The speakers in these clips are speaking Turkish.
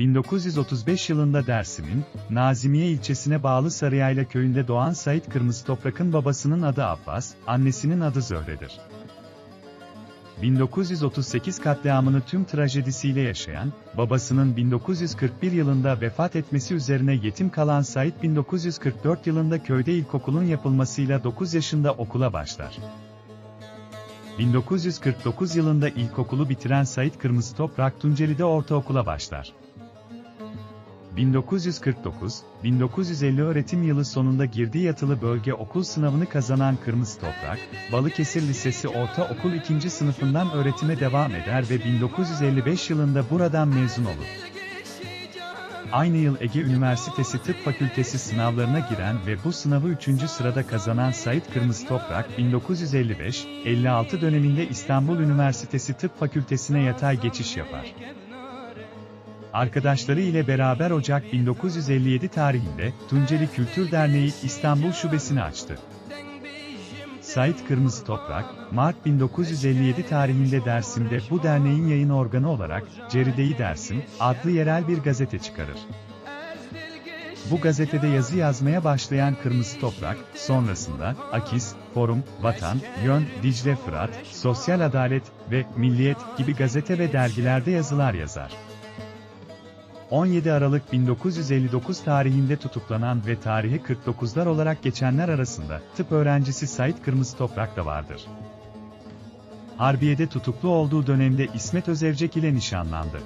1935 yılında Dersim'in, Nazimiye ilçesine bağlı Sarıyayla köyünde doğan Sait Kırmızı Toprak'ın babasının adı Abbas, annesinin adı Zöhre'dir. 1938 katliamını tüm trajedisiyle yaşayan, babasının 1941 yılında vefat etmesi üzerine yetim kalan Sait 1944 yılında köyde ilkokulun yapılmasıyla 9 yaşında okula başlar. 1949 yılında ilkokulu bitiren Sait Kırmızı Toprak Tunceli'de ortaokula başlar. 1949-1950 öğretim yılı sonunda girdiği yatılı bölge okul sınavını kazanan Kırmızı Toprak, Balıkesir Lisesi Ortaokul 2. sınıfından öğretime devam eder ve 1955 yılında buradan mezun olur. Aynı yıl Ege Üniversitesi Tıp Fakültesi sınavlarına giren ve bu sınavı 3. sırada kazanan Sait Kırmızı Toprak, 1955-56 döneminde İstanbul Üniversitesi Tıp Fakültesine yatay geçiş yapar. Arkadaşları ile beraber Ocak 1957 tarihinde Tunceli Kültür Derneği İstanbul Şubesini açtı. Sait Kırmızı Toprak, Mart 1957 tarihinde Dersim'de bu derneğin yayın organı olarak Cerideyi Dersim adlı yerel bir gazete çıkarır. Bu gazetede yazı yazmaya başlayan Kırmızı Toprak, sonrasında Akis, Forum, Vatan, Yön, Dicle Fırat, Sosyal Adalet ve Milliyet gibi gazete ve dergilerde yazılar yazar. 17 Aralık 1959 tarihinde tutuklanan ve tarihe 49'lar olarak geçenler arasında tıp öğrencisi Sait Kırmızı Toprak da vardır. Harbiye'de tutuklu olduğu dönemde İsmet Özevcek ile nişanlandı.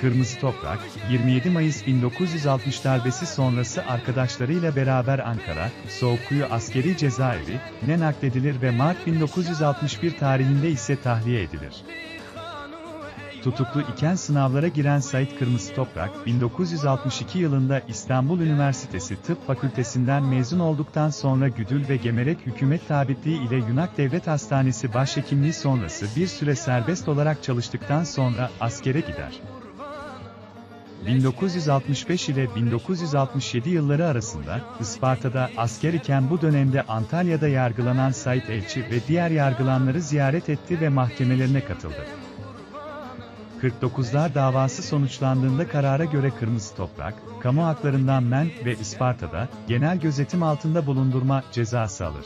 Kırmızı Toprak, 27 Mayıs 1960 darbesi sonrası arkadaşlarıyla beraber Ankara, Soğukkuyu Askeri Cezaevi, ne nakledilir ve Mart 1961 tarihinde ise tahliye edilir. Tutuklu iken sınavlara giren Sait Kırmızı Toprak, 1962 yılında İstanbul Üniversitesi Tıp Fakültesinden mezun olduktan sonra Güdül ve Gemerek Hükümet Tabipliği ile Yunak Devlet Hastanesi Başhekimliği sonrası bir süre serbest olarak çalıştıktan sonra askere gider. 1965 ile 1967 yılları arasında Isparta'da asker iken bu dönemde Antalya'da yargılanan Sait Elçi ve diğer yargılanları ziyaret etti ve mahkemelerine katıldı. 49'lar davası sonuçlandığında karara göre Kırmızı Toprak, kamu haklarından men ve Isparta'da genel gözetim altında bulundurma cezası alır.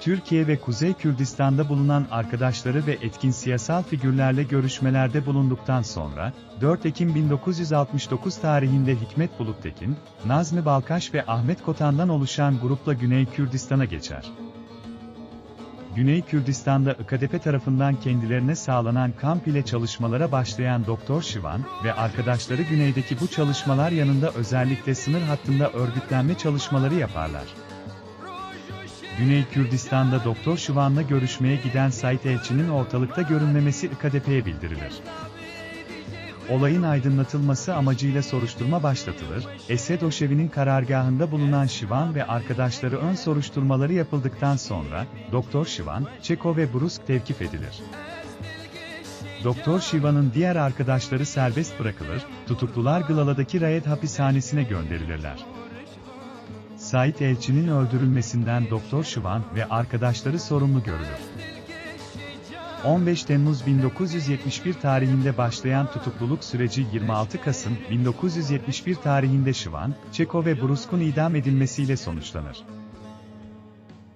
Türkiye ve Kuzey Kürdistan'da bulunan arkadaşları ve etkin siyasal figürlerle görüşmelerde bulunduktan sonra, 4 Ekim 1969 tarihinde Hikmet Buluttekin, Nazmi Balkaş ve Ahmet Kotan'dan oluşan grupla Güney Kürdistan'a geçer. Güney Kürdistan'da IKDP tarafından kendilerine sağlanan kamp ile çalışmalara başlayan Doktor Şivan ve arkadaşları güneydeki bu çalışmalar yanında özellikle sınır hattında örgütlenme çalışmaları yaparlar. Güney Kürdistan'da Doktor Şivan'la görüşmeye giden Sait Elçi'nin ortalıkta görünmemesi IKDP'ye bildirilir. Olayın aydınlatılması amacıyla soruşturma başlatılır, Esed Oşevi'nin karargahında bulunan Şivan ve arkadaşları ön soruşturmaları yapıldıktan sonra, Doktor Şivan, Çeko ve Brusk tevkif edilir. Doktor Şivan'ın diğer arkadaşları serbest bırakılır, tutuklular Gılala'daki Rayet hapishanesine gönderilirler. Sait Elçi'nin öldürülmesinden Doktor Şivan ve arkadaşları sorumlu görülür. 15 Temmuz 1971 tarihinde başlayan tutukluluk süreci 26 Kasım 1971 tarihinde Şivan, Çeko ve Brusk'un idam edilmesiyle sonuçlanır.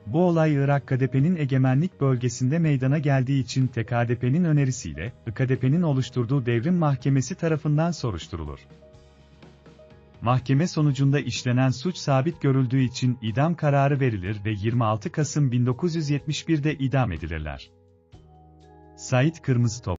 Bu olay Irak KDP'nin egemenlik bölgesinde meydana geldiği için TKDP'nin önerisiyle, IKDP'nin oluşturduğu devrim mahkemesi tarafından soruşturulur. Mahkeme sonucunda işlenen suç sabit görüldüğü için idam kararı verilir ve 26 Kasım 1971'de idam edilirler. Sait Kırmızı Top